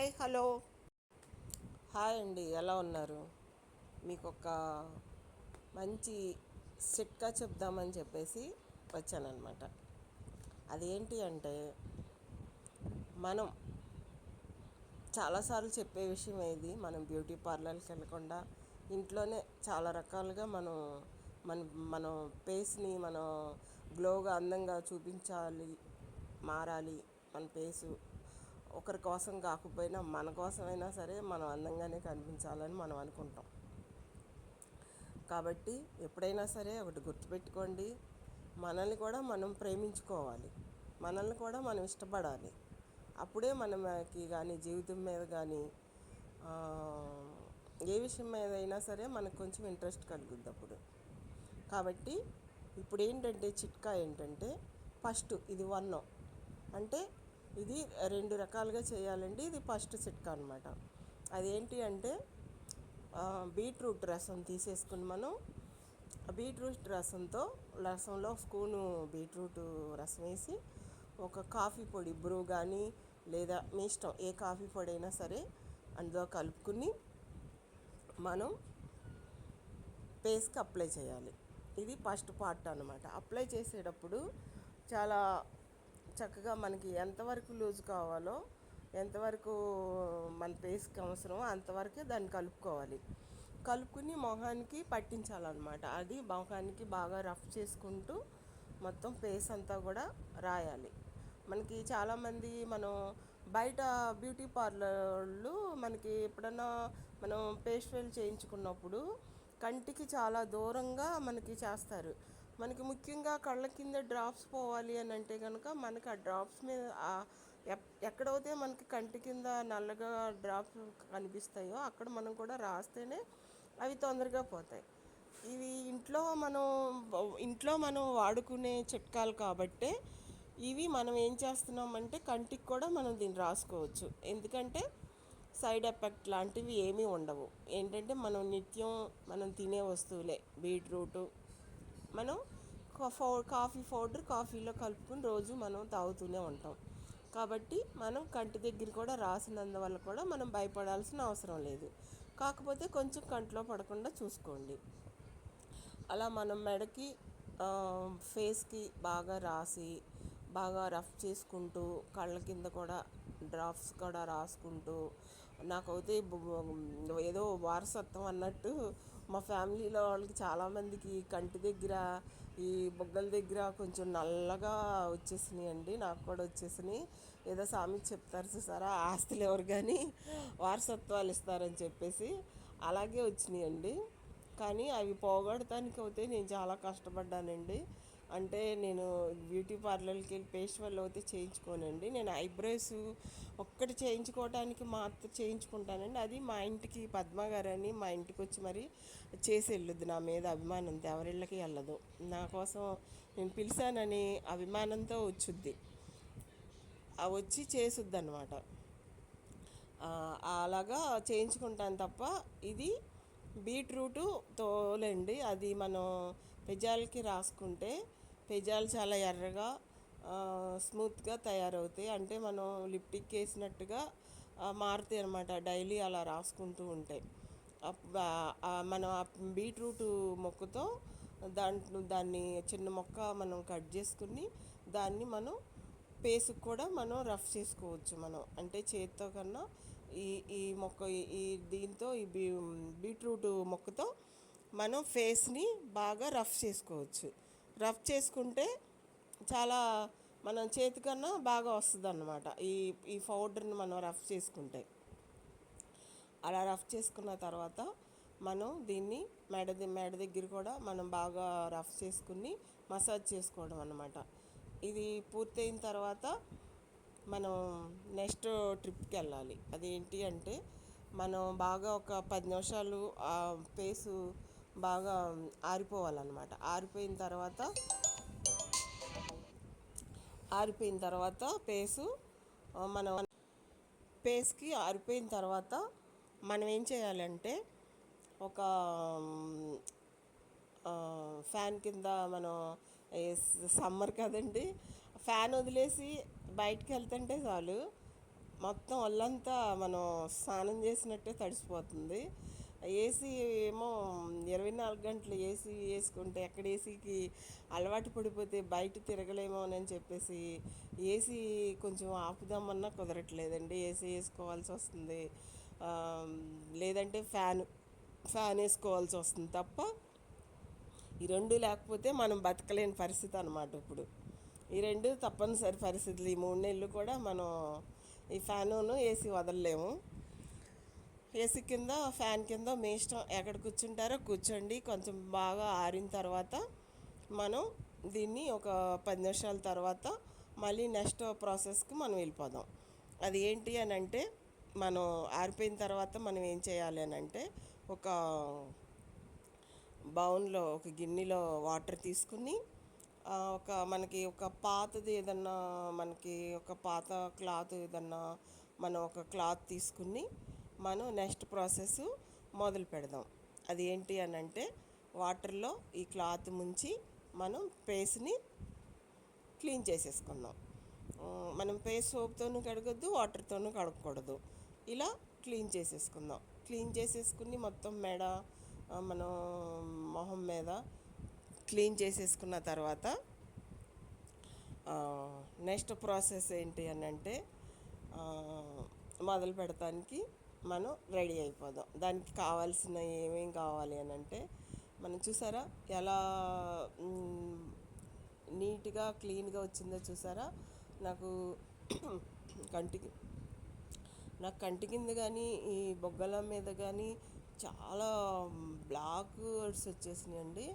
Hi hello. Hi అండి ఎలా ఉన్నారు? మీకు ఒక మంచి సిట్కా చెప్దామని చెప్పేసి వచ్చానమాట అదేంటి అంటే మనం చాలాసార్లు చెప్పే విషయం ఇది మనం బ్యూటీ పార్లర్కి వెళ్ళకుండా ఇంట్లోనే చాలా రకాలుగా మనం మన మనం పేస్ని మనం గ్లోగా అందంగా చూపించాలి మారాలి మన పేసు ఒకరి కోసం కాకపోయినా మన కోసమైనా సరే మనం అందంగానే కనిపించాలని మనం అనుకుంటాం. కాబట్టి ఎప్పుడైనా సరే ఒకటి గుర్తుపెట్టుకోండి. మనల్ని కూడా మనం ప్రేమించుకోవాలి. మనల్ని కూడా మనం ఇష్టపడాలి. అప్పుడే మనకి కానీ జీవితం మీద కానీ ఏ విషయం మీద అయినా సరే మనకు కొంచెం ఇంట్రెస్ట్ కలుగుద్ది అప్పుడు. కాబట్టి ఇప్పుడు ఏంటంటే చిట్కా ఏంటంటే ఫస్ట్ ఇది వన్ అంటే ఇది రెండు రకాలుగా చేయాలండి. ఇది ఫస్ట్ చిట్కా అనమాట అదేంటి అంటే బీట్రూట్ రసం తీసేసుకుని మనం బీట్రూట్ రసంతో రసంలో స్పూను బీట్రూట్ రసం వేసి ఒక కాఫీ పొడి బ్రూ కానీ లేదా మీ ఇష్టం ఏ కాఫీ పొడి అయినా సరే అందులో కలుపుకుని మనం పేస్ట్కి అప్లై చేయాలి. ఇది ఫస్ట్ పార్ట్ అనమాట అప్లై చేసేటప్పుడు చాలా చక్కగా మనకి ఎంతవరకు లూజ్ కావాలో ఎంతవరకు మన పేస్కి అవసరమో అంతవరకే దాన్ని కలుపుకోవాలి. కలుపుకుని మొహానికి పట్టించాలన్నమాట. అది మొహానికి బాగా రఫ్ చేసుకుంటూ మొత్తం ఫేస్ అంతా కూడా రాయాలి. మనకి చాలామంది మనం బయట బ్యూటీ పార్లర్లు మనకి ఎప్పుడన్నా మనం ఫేషియల్ చేయించుకున్నప్పుడు కంటికి చాలా దూరంగా మనకి చేస్తారు. మనకి ముఖ్యంగా కళ్ళ కింద డ్రాప్స్ పోవాలి అని అంటే కనుక మనకి ఆ డ్రాప్స్ మీద ఎక్కడైతే మనకి కంటి కింద నల్లగా డ్రాప్స్ కనిపిస్తాయో అక్కడ మనం కూడా రాస్తేనే అవి తొందరగా పోతాయి. ఇవి ఇంట్లో మనం ఇంట్లో మనం వాడుకునే చిట్కాలు కాబట్టే ఇవి మనం ఏం చేస్తున్నామంటే కంటికి కూడా మనం దీన్ని రాసుకోవచ్చు. ఎందుకంటే సైడ్ ఎఫెక్ట్ లాంటివి ఏమీ ఉండవు. ఏంటంటే మనం నిత్యం మనం తినే వస్తువులే బీట్రూటు మనం కాఫీ పౌడర్ కాఫీలో కలుపుకుని రోజు మనం తాగుతూనే ఉంటాం. కాబట్టి మనం కంటి దగ్గర కూడా రాసినందువల్ల కూడా మనం భయపడాల్సిన అవసరం లేదు. కాకపోతే కొంచెం కంట్లో పడకుండా చూసుకోండి. అలా మనం మెడకి ఫేస్కి బాగా రాసి బాగా రఫ్ చేసుకుంటూ కళ్ళ కింద కూడా డ్రాప్స్ కూడా రాసుకుంటూ నాకైతే ఏదో వారసత్వం అన్నట్టు మా ఫ్యామిలీలో వాళ్ళకి చాలామందికి కంటి దగ్గర ఈ బుగ్గల దగ్గర కొంచెం నల్లగా వచ్చేసినాయి అండి నాకు కూడా వచ్చేసినాయి. ఏదో సామి చెప్తారు చూసారా ఆస్తులు ఎవరు కానీ వారసత్వాలు ఇస్తారని చెప్పేసి అలాగే వచ్చినాయండి. కానీ అవి పోగొడటానికి అయితే నేను చాలా కష్టపడ్డానండి. అంటే నేను బ్యూటీ పార్లర్కి వెళ్ళి ఫేషియల్ అయితే చేయించుకోనండి. నేను ఐబ్రోస్ ఒక్కటి చేయించుకోవడానికి మాత్రం చేయించుకుంటానండి. అది మా ఇంటికి పద్మ మా ఇంటికి వచ్చి మరి చేసి వెళ్ళొద్దు నా మీద అభిమానంతో ఎవరిళ్ళకి వెళ్ళదు. నా కోసం నేను పిలిచానని అభిమానంతో వచ్చుద్ది. వచ్చి చేసుద్ది అనమాట అలాగా చేయించుకుంటాను తప్ప ఇది బీట్రూటు తోలండి. అది మనం పెజాలకి రాసుకుంటే పెజాలు చాలా ఎర్రగా స్మూత్గా తయారవుతాయి. అంటే మనం లిప్టిక్ వేసినట్టుగా మారుతాయి అనమాట డైలీ అలా రాసుకుంటూ ఉంటాయి మనం బీట్రూట్ మొక్కతో దాంట్లో దాన్ని చిన్న మొక్క మనం కట్ చేసుకుని దాన్ని మనం పేసుకు కూడా మనం రఫ్ చేసుకోవచ్చు మనం. అంటే చేతితో కన్నా ఈ ఈ మొక్క ఈ దీంతో ఈ బీ బీట్రూట్ మొక్కతో మనం ఫేస్ని బాగా రఫ్ చేసుకోవచ్చు. రఫ్ చేసుకుంటే చాలా మనం చేతికన్నా బాగా వస్తుంది అన్నమాట ఈ ఈ పౌడర్ని మనం రఫ్ చేసుకుంటే. అలా రఫ్ చేసుకున్న తర్వాత మనం దీన్ని మెడ మెడ దగ్గర కూడా మనం బాగా రఫ్ చేసుకుని మసాజ్ చేసుకోవడం అన్నమాట. ఇది పూర్తయిన తర్వాత మనం నెక్స్ట్ ట్రిప్కి వెళ్ళాలి. అదేంటి అంటే మనం బాగా ఒక పది నిమిషాలు ఆ ఫేసు బాగా ఆరిపోవాలన్నమాట. ఆరిపోయిన తర్వాత ఆరిపోయిన తర్వాత పేసు మనం పేస్కి ఆరిపోయిన తర్వాత మనం ఏం చేయాలంటే ఒక ఫ్యాన్ కింద మనం సమ్మర్ కదండి ఫ్యాన్ వదిలేసి బయటికి వెళ్తుంటే చాలు మొత్తం ఒళ్ళంతా మనం స్నానం చేసినట్టే తడిసిపోతుంది. ఏసీ ఏమో ఇరవై నాలుగు గంటలు ఏసీ వేసుకుంటే ఎక్కడ ఏసీకి అలవాటు పడిపోతే బయట తిరగలేమో అని చెప్పేసి ఏసీ కొంచెం ఆపుదామన్నా కుదరట్లేదండి. ఏసీ వేసుకోవాల్సి వస్తుంది. లేదంటే ఫ్యాన్ ఫ్యాన్ వేసుకోవాల్సి వస్తుంది తప్ప ఈ రెండు లేకపోతే మనం బతకలేని పరిస్థితి అనమాట ఇప్పుడు. ఈ రెండు తప్పనిసరి పరిస్థితులు. ఈ మూడు నెలలు కూడా మనం ఈ ఫ్యానును ఏసీ వదలలేము. ఏసీ కింద ఫ్యాన్ కింద మీ ఇష్టం ఎక్కడ కూర్చుంటారో కూర్చోండి. కొంచెం బాగా ఆరిన తర్వాత మనం దీన్ని ఒక పది నిమిషాల తర్వాత మళ్ళీ నెక్స్ట్ ప్రాసెస్కి మనం వెళ్ళిపోదాం. అది ఏంటి అని అంటే మనం ఆరిపోయిన తర్వాత మనం ఏం చేయాలి అని అంటే ఒక బౌన్లో ఒక గిన్నెలో వాటర్ తీసుకుని ఒక మనకి ఒక పాతది ఏదన్నా మనకి ఒక పాత క్లాత్ ఏదన్నా మనం ఒక క్లాత్ తీసుకుని మనం నెక్స్ట్ ప్రాసెస్ మొదలు పెడదాం. అది ఏంటి అని అంటే వాటర్లో ఈ క్లాత్ ముంచి మనం పేస్ని క్లీన్ చేసేసుకుందాం. మనం పేస్ సోప్తోనూ కడగొద్దు వాటర్తోనూ కడగకూడదు ఇలా క్లీన్ చేసేసుకుందాం. క్లీన్ చేసేసుకుని మొత్తం మెడ మనం మొహం మీద క్లీన్ చేసేసుకున్న తర్వాత నెక్స్ట్ ప్రాసెస్ ఏంటి అని అంటే మొదలు పెడతానికి మనం రెడీ అయిపోదాం. దానికి కావాల్సిన ఏమేం కావాలి అని అంటే మనం చూసారా ఎలా నీట్గా క్లీన్గా వచ్చిందో చూసారా? నాకు కంటికి నాకు కంటి కింద కానీ ఈ బొగ్గల మీద కానీ చాలా బ్లాక్ వర్డ్స్ వచ్చేసినాయండి.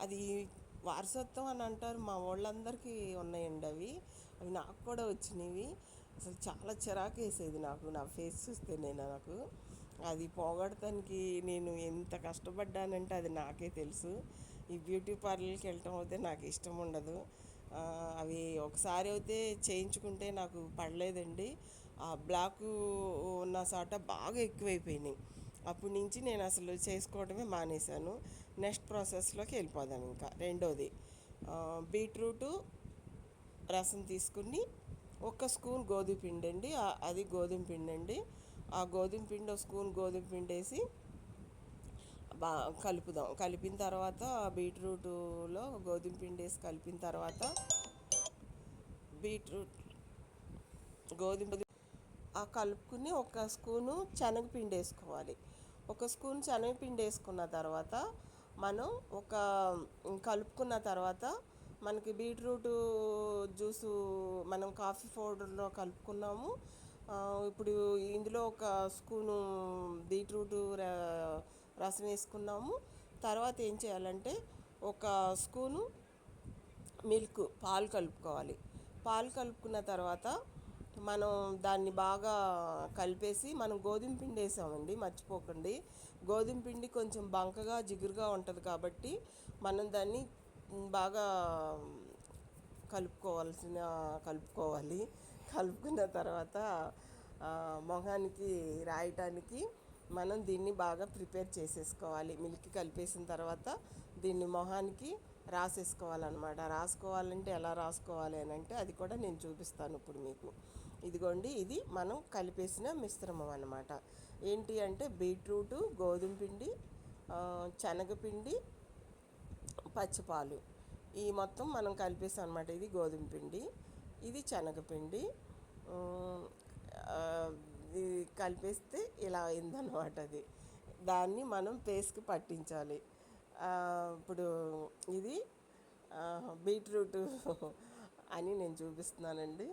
అది వారసత్వం అని అంటారు మా వాళ్ళందరికీ ఉన్నాయండి అవి. అవి నాకు కూడా వచ్చినవి. అసలు చాలా చిరాకు వేసేది నాకు. నా ఫేస్ చూస్తే నేను నాకు అది పోగొడటానికి నేను ఎంత కష్టపడ్డానంటే అది నాకే తెలుసు. ఈ బ్యూటీ పార్లర్కి వెళ్ళటం అయితే నాకు ఇష్టం ఉండదు. అవి ఒకసారి అయితే చేయించుకుంటే నాకు పడలేదండి. ఆ బ్లాక్ ఉన్న సాట బాగా ఎక్కువైపోయినాయి. అప్పటి నుంచి నేను అసలు చేసుకోవడమే మానేశాను. నెక్స్ట్ ప్రాసెస్లోకి వెళ్ళిపోదాం ఇంకా. రెండోది బీట్రూటు రసం తీసుకుని ఒక స్పూన్ గోధుమ పిండి అండి. అది గోధుమ పిండి అండి. ఆ గోధుమ పిండి ఒక స్పూన్ గోధుమ పిండి వేసి బా కలుపుదాం. కలిపిన తర్వాత బీట్రూట్లో గోధుమ పిండి వేసి కలిపిన తర్వాత బీట్రూట్ గోధుమ ఆ కలుపుకుని ఒక స్పూను శనగపిండి వేసుకోవాలి. ఒక స్పూన్ శనగపిండి వేసుకున్న తర్వాత మనం ఒక కలుపుకున్న తర్వాత మనకి బీట్రూట్ జ్యూసు మనం కాఫీ పౌడర్లో కలుపుకున్నాము. ఇప్పుడు ఇందులో ఒక స్పూను బీట్రూట్ రసం వేసుకున్నాము. తర్వాత ఏం చేయాలంటే ఒక స్పూను మిల్క్ పాలు కలుపుకోవాలి. పాలు కలుపుకున్న తర్వాత మనం దాన్ని బాగా కలిపేసి మనం గోధుమ పిండి వేసామండి మర్చిపోకండి. గోధుమ పిండి కొంచెం బంకగా జిగురుగా ఉంటుంది కాబట్టి మనం దాన్ని బాగా కలుపుకోవాల్సిన కలుపుకోవాలి. కలుపుకున్న తర్వాత మొహానికి రాయటానికి మనం దీన్ని బాగా ప్రిపేర్ చేసేసుకోవాలి. మిల్క్ కలిపేసిన తర్వాత దీన్ని మొహానికి రాసేసుకోవాలన్నమాట. రాసుకోవాలంటే ఎలా రాసుకోవాలి అని అంటే అది కూడా నేను చూపిస్తాను ఇప్పుడు మీకు. ఇదిగోండి ఇది మనం కలిపేసిన మిశ్రమం అనమాట ఏంటి అంటే బీట్రూటు గోధుమ పిండి శనగపిండి పచ్చిపాలు. ఈ మొత్తం మనం కలిపేసాం అనమాట ఇది గోధుమ పిండి ఇది శనగపిండి. ఇది కలిపేస్తే ఇలా అయిందనమాట అది. దాన్ని మనం పేస్ట్కి పట్టించాలి. ఇప్పుడు ఇది బీట్రూట్ అని నేను చూపిస్తున్నానండి.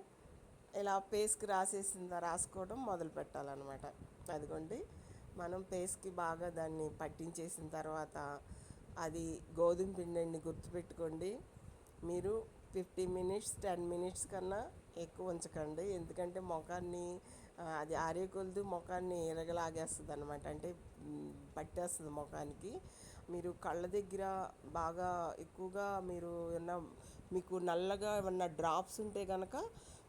ఇలా పేస్ట్కి రాసేసిందా రాసుకోవడం మొదలు పెట్టాలన్నమాట. అదిగోండి మనం పేస్ట్కి బాగా దాన్ని పట్టించేసిన తర్వాత అది గోధుమ పిండిని గుర్తుపెట్టుకోండి. మీరు ఫిఫ్టీ మినిట్స్ టెన్ మినిట్స్ కన్నా ఎక్కువ ఉంచకండి. ఎందుకంటే ముఖాన్ని అది ఆరే కొలది ముఖాన్ని ఎరగలాగేస్తుంది అనమాట అంటే పట్టేస్తుంది ముఖానికి. మీరు కళ్ళ దగ్గర బాగా ఎక్కువగా మీరు ఏమన్నా మీకు నల్లగా ఏమన్నా డ్రాప్స్ ఉంటే కనుక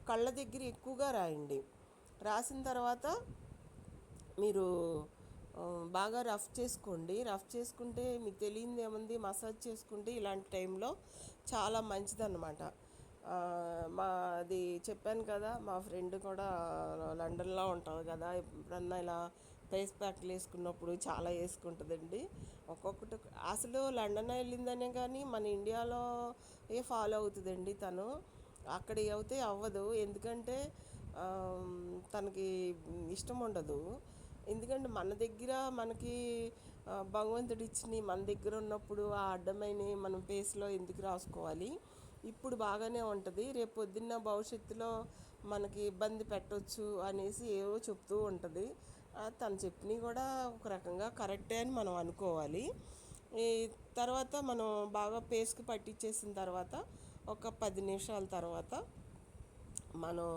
కళ్ళ దగ్గర ఎక్కువగా రాయండి. రాసిన తర్వాత మీరు బాగా రఫ్ చేసుకోండి. రఫ్ చేసుకుంటే మీకు తెలియదు ఏముంది? మసాజ్ చేసుకుంటే ఇలాంటి టైంలో చాలా మంచిదన్నమాట. మా అది చెప్పాను కదా మా ఫ్రెండ్ కూడా లండన్లో ఉంటుంది కదా. ఎప్పుడన్నా ఇలా ఫేస్ ప్యాక్లు వేసుకున్నప్పుడు చాలా వేసుకుంటుందండి. ఒక్కొక్కటి అసలు లండన్ వెళ్ళిందనే కానీ మన ఇండియాలో ఏ ఫాలో అవుతుందండి తను. అక్కడ అవుతే అవ్వదు. ఎందుకంటే తనకి ఇష్టం ఉండదు. ఎందుకంటే మన దగ్గర మనకి భగవంతుడు ఇచ్చినవి మన దగ్గర ఉన్నప్పుడు ఆ అడ్డమైన మనం ఫేస్లో ఎందుకు రాసుకోవాలి? ఇప్పుడు బాగానే ఉంటుంది. రేపు పొద్దున్న భవిష్యత్తులో మనకి ఇబ్బంది పెట్టవచ్చు అనేసి ఏవో చెప్తూ ఉంటుంది. తను చెప్పినవి కూడా ఒక రకంగా కరెక్టే అని మనం అనుకోవాలి. ఈ తర్వాత మనం బాగా పేస్కి పట్టించేసిన తర్వాత ఒక పది నిమిషాల తర్వాత మనం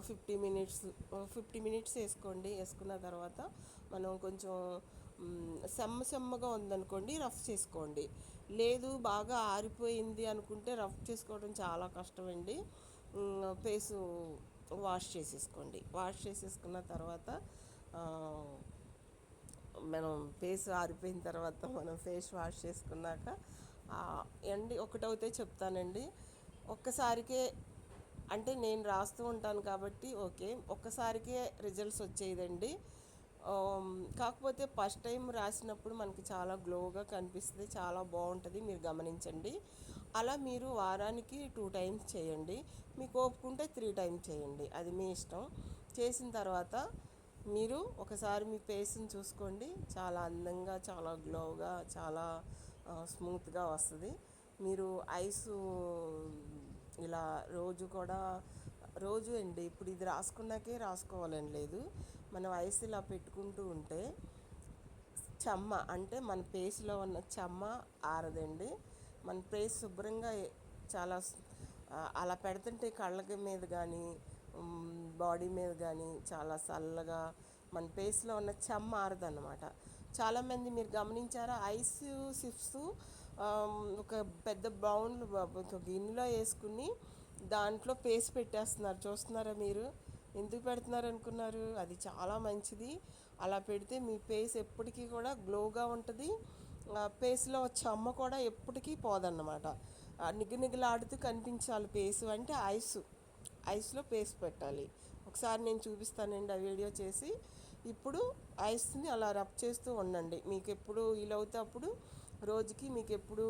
ఫిఫ్టీ మినిట్స్ ఫిఫ్టీ మినిట్స్ వేసుకోండి. వేసుకున్న తర్వాత మనం కొంచెం సెమ్మ సెమ్మగా ఉందనుకోండి రఫ్ చేసుకోండి. లేదు బాగా ఆరిపోయింది అనుకుంటే రఫ్ చేసుకోవడం చాలా కష్టమండి. మ్, వాష్ చేసేసుకోండి. వాష్ చేసేసుకున్న తర్వాత మనం ఫేస్ ఆరిపోయిన తర్వాత మనం ఫేస్ వాష్ చేసుకున్నాక అండి ఎండి ఒకటవుతే చెప్తానండి. ఒక్కసారికే అంటే నేను రాస్తూ ఉంటాను కాబట్టి ఓకే ఒక్కసారికే రిజల్ట్స్ వచ్చేదండి. కాకపోతే ఫస్ట్ టైం రాసినప్పుడు మనకి చాలా గ్లోగా కనిపిస్తుంది చాలా బాగుంటుంది మీరు గమనించండి. అలా మీరు వారానికి టూ టైమ్స్ చేయండి. మీకు ఒప్పుకుంటే త్రీ టైమ్స్ చేయండి. అది మీ ఇష్టం. చేసిన తర్వాత మీరు ఒకసారి మీ ఫేస్ని చూసుకోండి. చాలా అందంగా చాలా గ్లోగా చాలా స్మూత్గా వస్తుంది. మీరు ఐస్ ఇలా రోజు కూడా రోజు అండి. ఇప్పుడు ఇది రాసుకున్నాకే రాసుకోవాలని లేదు. మనం ఐస్ ఇలా పెట్టుకుంటూ ఉంటే చెమ్మ అంటే మన పేస్లో ఉన్న చెమ్మ ఆరదండి. మన పేస్ శుభ్రంగా చాలా అలా పెడుతుంటే కళ్ళకి మీద కానీ బాడీ మీద కానీ చాలా చల్లగా మన పేస్లో ఉన్న చెమ్మ ఆరదన్నమాట. చాలామంది మీరు గమనించారా ఐస్ సిప్స్ ఒక పెద్ద బౌన్ ఒక గిన్నెలో వేసుకుని దాంట్లో పేస్ట్ పెట్టేస్తున్నారు. చూస్తున్నారా మీరు? ఎందుకు పెడుతున్నారు అనుకున్నారు అది చాలా మంచిది. అలా పెడితే మీ పేస్ ఎప్పటికీ కూడా గ్లోగా ఉంటుంది. పేస్లో చెమ్మ కూడా ఎప్పటికీ పోదన్నమాట. ఆ నిగనిగలాడుతూ కనిపించాలి పేస్ అంటే ఐస్. ఐస్లో పేస్ట్ పెట్టాలి. ఒకసారి నేను చూపిస్తానండి ఆ వీడియో చేసి. ఇప్పుడు ఐస్ని అలా రబ్ చేస్తూ ఉండండి. మీకు ఎప్పుడు వీలవుతే అప్పుడు రోజుకి మీకు ఎప్పుడు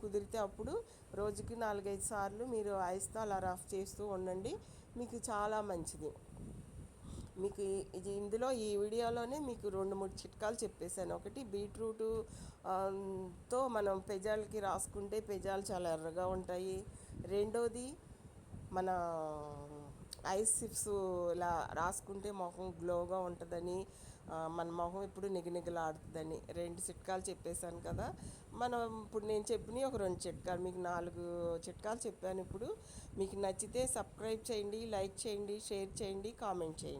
కుదిరితే అప్పుడు రోజుకి నాలుగైదు సార్లు మీరు ఐస్తో అలా రఫ్ చేస్తూ ఉండండి. మీకు చాలా మంచిది. మీకు ఇది ఇందులో ఈ వీడియోలోనే మీకు రెండు మూడు చిట్కాలు చెప్పేశాను. ఒకటి బీట్రూట్తో మనం పెజాలకి రాసుకుంటే పెజాలు చాలా ఎర్రగా ఉంటాయి. రెండోది మన ఐస్ సిప్స్ ఇలా రాసుకుంటే మొహం గ్లోగా ఉంటుందని మన మొహం ఇప్పుడు నిగనిగలాడుతుందని రెండు చిట్కాలు చెప్పేశాను కదా. మనం ఇప్పుడు నేను చెప్పినవి ఒక రెండు చిట్కాలు మీకు నాలుగు చిట్కాలు చెప్పాను ఇప్పుడు. మీకు నచ్చితే సబ్స్క్రైబ్ చేయండి లైక్ చేయండి షేర్ చేయండి కామెంట్ చేయండి.